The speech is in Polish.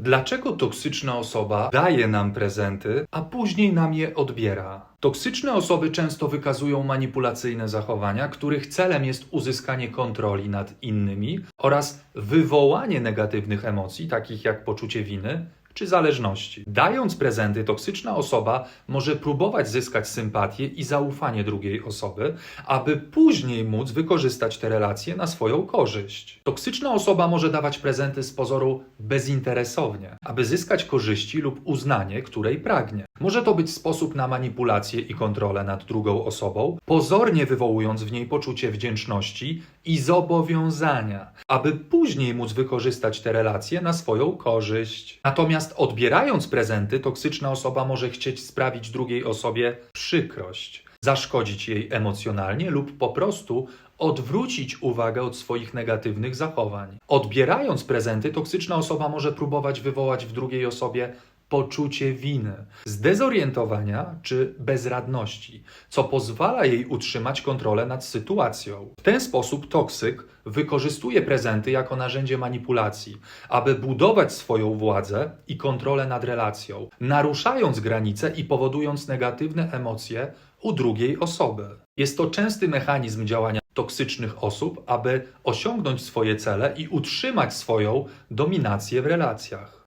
Dlaczego toksyczna osoba daje nam prezenty, a później nam je odbiera? Toksyczne osoby często wykazują manipulacyjne zachowania, których celem jest uzyskanie kontroli nad innymi oraz wywołanie negatywnych emocji, takich jak poczucie winy czy zależności. Dając prezenty, toksyczna osoba może próbować zyskać sympatię i zaufanie drugiej osoby, aby później móc wykorzystać te relacje na swoją korzyść. Toksyczna osoba może dawać prezenty z pozoru bezinteresownie, aby zyskać korzyści lub uznanie, której pragnie. Może to być sposób na manipulację i kontrolę nad drugą osobą, pozornie wywołując w niej poczucie wdzięczności i zobowiązania, aby później móc wykorzystać te relacje na swoją korzyść. Natomiast odbierając prezenty, toksyczna osoba może chcieć sprawić drugiej osobie przykrość, zaszkodzić jej emocjonalnie lub po prostu odwrócić uwagę od swoich negatywnych zachowań. Odbierając prezenty, toksyczna osoba może próbować wywołać w drugiej osobie poczucie winy, zdezorientowania czy bezradności, co pozwala jej utrzymać kontrolę nad sytuacją. W ten sposób toksyk wykorzystuje prezenty jako narzędzie manipulacji, aby budować swoją władzę i kontrolę nad relacją, naruszając granice i powodując negatywne emocje u drugiej osoby. Jest to częsty mechanizm działania toksycznych osób, aby osiągnąć swoje cele i utrzymać swoją dominację w relacjach.